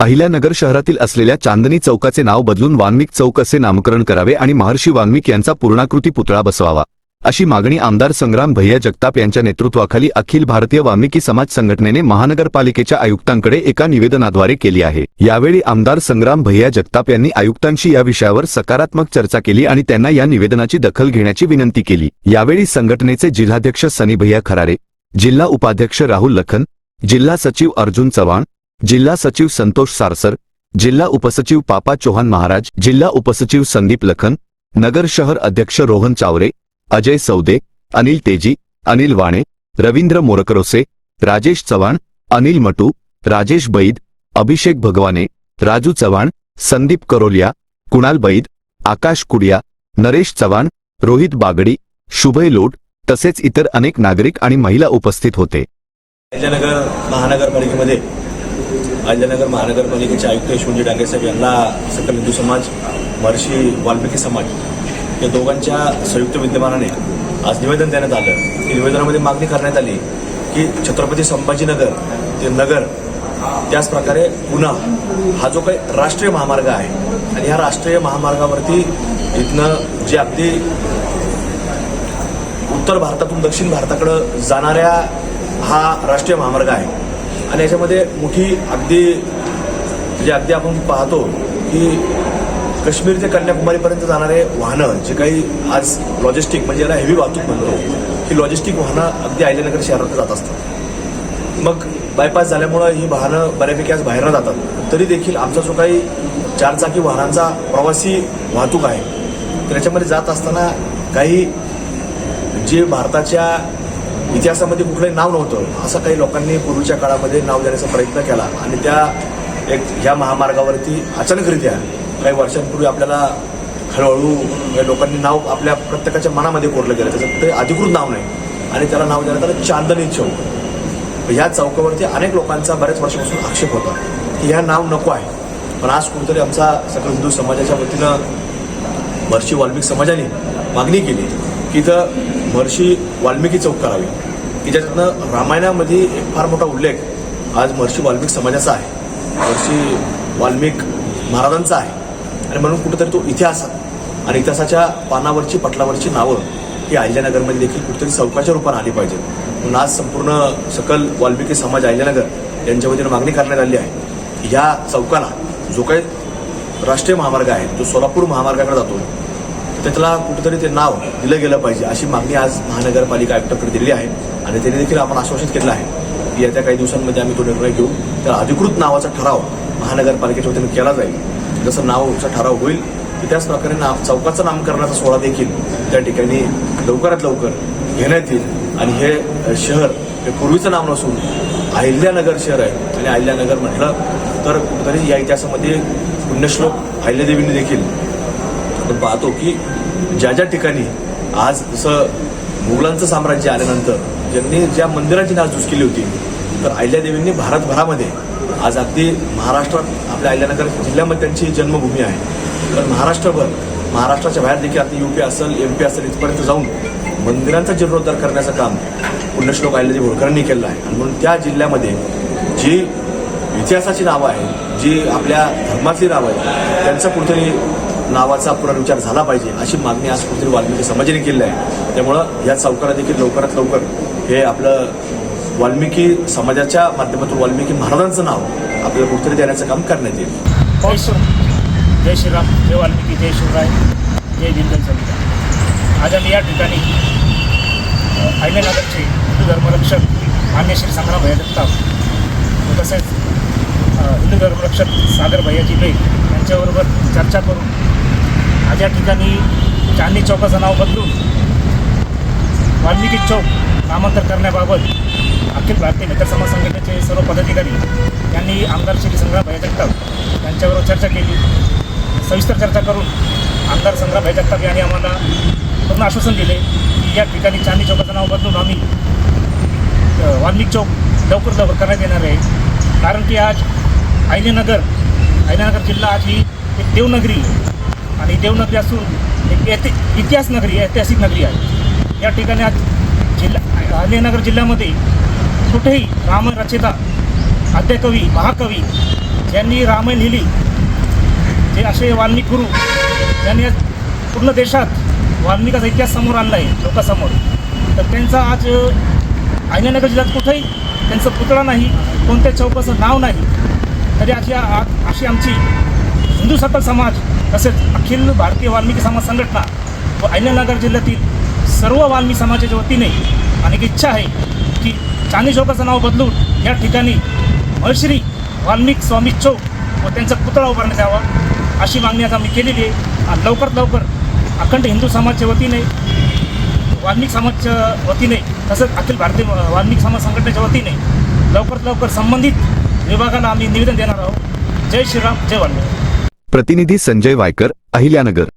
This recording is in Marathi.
अहिल्यानगर शहरातील असलेल्या चांदणी चौकाचे नाव बदलून वाल्मिक चौक असे नामकरण करावे आणि महर्षी वाल्मिक यांचा पूर्णाकृती पुतळा बसवावा. अशी मागणी आमदार संग्राम भैया जगताप यांच्या नेतृत्वाखाली अखिल भारतीय वाल्मिकी समाज संघटनेने महानगरपालिकेच्या आयुक्तांकडे एका निवेदनाद्वारे केली आहे. यावेळी आमदार संग्राम भैया जगताप यांनी आयुक्तांशी या विषयावर सकारात्मक चर्चा केली आणि त्यांना या निवेदनाची दखल घेण्याची विनंती केली. यावेळी संघटनेचे जिल्हाध्यक्ष सनी भैया खरारे जिल्हा उपाध्यक्ष राहुल लखन जिल्हा सचिव अर्जुन चव्हाण जिल्हा सचिव संतोष सारसर जिल्हा उपसचिव पापा चौहान महाराज जिल्हा उपसचिव संदीप लखन नगर शहर अध्यक्ष रोहन चावरे अजय सौदे अनिल तेजी अनिल वाणे रवींद्र मोरकरोसे राजेश चव्हाण अनिल मटू राजेश बैद अभिषेक भगवाने राजू चव्हाण संदीप करोलिया कुणाल बैद आकाश कुडिया नरेश चव्हाण रोहित बागडी शुभय लोट तसेच इतर अनेक नागरिक आणि महिला उपस्थित होते. महानगरपालिकेमध्ये अहिल्यानगर महानगरपालिकेचे आयुक्त यशवंतजी डांगे साहेब यांना सकल हिंदू समाज महर्षी वाल्मिकी समाज या दोघांच्या संयुक्त विद्यमानाने आज निवेदन देण्यात आलं. की निवेदनामध्ये मागणी करण्यात आली की छत्रपती संभाजीनगर ते नगर त्याच प्रकारे हा जो काही राष्ट्रीय महामार्ग आहे आणि ह्या राष्ट्रीय महामार्गावरती इथनं जे अगदी उत्तर भारतातून दक्षिण भारताकडं जाणाऱ्या हा राष्ट्रीय महामार्ग आहे. आणि याच्यामध्ये मोठी अगदी म्हणजे अगदी आपण पाहतो की काश्मीर ते कन्याकुमारीपर्यंत जाणारे वाहनं जे काही आज लॉजिस्टिक म्हणजे याला हेवी वाहतूक म्हणतो ही लॉजिस्टिक वाहनं अगदी अहिल्यानगर शहरात जात असतात. मग बायपास झाल्यामुळं ही वाहनं बऱ्यापैकी आज बाहेरनं जातात. तरी देखील आमचा जो काही चारचाकी वाहनांचा प्रवासी वाहतूक आहे तर याच्यामध्ये जात असताना काही जे भारताच्या इतिहासामध्ये कुठलंही नाव नव्हतं. असं काही लोकांनी पूर्वीच्या काळामध्ये नाव देण्याचा प्रयत्न केला. आणि त्या एक ह्या महामार्गावरती अचानकरित्या काही वर्षांपूर्वी आपल्याला हळूहळू काही लोकांनी नाव आपल्या प्रत्येकाच्या मनामध्ये कोरलं गेलं. त्याचं ते अधिकृत नाव नाही. आणि त्याला नाव देण्यात आलं चांदणी चौक. ह्या चौकावरती अनेक लोकांचा बऱ्याच वर्षापासून आक्षेप होता की ह्या नाव नको आहे. पण आज कुठेतरी आमचा सगळं हिंदू समाजाच्या वतीनं वर्षी वाल्मिक समाजाने मागणी केली की इथं महर्षी वाल्मिकी चौक करावी. की ज्याच्यातनं रामायणामध्ये एक फार मोठा उल्लेख आज महर्षी वाल्मिक समाजाचा आहे. महर्षी वाल्मिक महाराजांचा आहे. आणि म्हणून कुठेतरी तो इतिहास आणि इतिहासाच्या पानावरची पटलावरची नावं ही अहिल्यानगरमध्ये देखील कुठेतरी चौकाच्या रूपाने आली पाहिजेत. म्हणून आज संपूर्ण सकल वाल्मिकी समाज अहिल्यानगर यांच्या वतीनं मागणी करण्यात आली आहे. या चौकाला जो काही राष्ट्रीय महामार्ग आहे जो सोलापूर महामार्गाकडे जातो. त्याला कुठेतरी ते नाव दिलं गेलं पाहिजे अशी मागणी आज महानगरपालिका आयुक्ताकडे दिली आहे. आणि त्यांनी देखील आपण आश्वासित केलं आहे की येत्या काही दिवसांमध्ये आम्ही तो निर्णय घेऊ. तर अधिकृत नावाचा ठराव महानगरपालिकेच्या वतीने केला जाईल. जसं नावाचा ठराव होईल त्याच प्रकारे नाव चौकाचं नामकरणाचा सोहळा देखील त्या ठिकाणी लवकरात लवकर घेण्यात येईल. आणि हे शहर हे पूर्वीचं नाव नसून अहिल्यानगर शहर आहे. आणि अहिल्यानगर म्हटलं तर कुठेतरी या इतिहासामध्ये पुण्यश्लोक अहिल्यादेवींनी देखील आपण पाहतो की ज्या ज्या ठिकाणी आज जसं मुघलांचं साम्राज्य आल्यानंतर ज्यांनी ज्या मंदिरांची नासधूस केली होती तर अहिल्यादेवींनी भारतभरामध्ये आज अगदी महाराष्ट्रात आपल्या अहिल्यानगर जिल्ह्यामध्ये त्यांची जन्मभूमी आहे. तर महाराष्ट्रभर महाराष्ट्राच्या बाहेर देखील आता युपी असेल एम पी असेल इथपर्यंत जाऊन मंदिरांचा जीर्णोद्धार करण्याचं काम पुण्यश्लोक अहिल्यादेवी होळकरांनी केलं आहे. आणि म्हणून त्या जिल्ह्यामध्ये जी इतिहासाची नावं आहेत जी आपल्या धर्मातली नावं आहेत त्यांचं कुठेतरी नावाचा पुनर्विचार झाला पाहिजे अशी मागणी आज कुठेतरी वाल्मिकी समाजाने केली आहे. त्यामुळं या चौकाला देखील लवकरात लवकर हे आपलं वाल्मिकी समाजाच्या माध्यमातून वाल्मिकी महाराजांचं नाव आपल्याला कुठेतरी देण्याचं काम करण्यात येईल. हो, जय जय श्रीराम. जय वाल्मिकी. जय शिवराय. जय दिनदन समिती. आज आम्ही या ठिकाणी अ, हिंदू धर्मरक्षक मान्य श्री संग्राम भैया जगताप तसेच हिंदू धर्मरक्षक सागर भैयाजी बेग यांच्याबरोबर चर्चा करून आज या ठिकाणी चांदणी चौकाचं नाव बदलून वाल्मिकी चौक नामांतर करण्याबाबत अखिल भारतीय मित्र समाज संघटनेचे सर्व पदाधिकारी यांनी आमदार श्री संग्रामभाई जगताप यांच्याबरोबर चर्चा केली. सविस्तर चर्चा करून आमदार संग्रामभाई जगताप यांनी आम्हाला पूर्ण आश्वासन दिले की या ठिकाणी चांदी चौकाचं नाव बदलून आम्ही वाल्मिक चौक लवकर लवकर करण्यात येणार आहे. कारण की आज अहिल्यानगर अहिल्यानगर जिल्हा आज ही एक देवनगरी आणि देवनगरी असून एक ऐति इतिहास नगरी ऐतिहासिक नगरी आहे. या ठिकाणी आज जिल्हा अहिल्यानगर जिल्ह्यामध्ये कुठेही रामरचेता आद्यकवी महाकवी ज्यांनी रामायण लिहिली जे असे वाल्मिक गुरु ज्यांनी आज पूर्ण देशात वाल्मिकाचा इतिहास समोर आणला आहे लोकांसमोर. तर त्यांचा आज अहिल्यानगर जिल्ह्यात कुठेही त्यांचा पुतळा नाही कोणत्या चौकाचं नाव नाही तरी अशी आज अशी आमची हिंदू सकल समाज तसेच अखिल भारतीय वाल्मिकी समाज संघटना व अहिल्यानगर जिल्ह्यातील सर्व वाल्मी समाजाच्या वतीने अनेक इच्छा आहे की चांदी चौकाचं नाव बदलून या ठिकाणी महर्षी वाल्मिक स्वामी चौक व त्यांचा पुतळा उभारण्यात यावा अशी मागणी आता आम्ही केलेली आहे. आणि लवकरात लवकर अखंड हिंदू समाजच्या वतीने वाल्मिक समाजच्या वतीने तसंच अखिल भारतीय वाल्मिक समाज संघटनेच्या वतीने लवकरात लवकर संबंधित विभागाला आम्ही निवेदन देणार आहोत. जय श्रीराम जय वाल्मिक. प्रतिनिधी संजय वायकर अहिल्यानगर.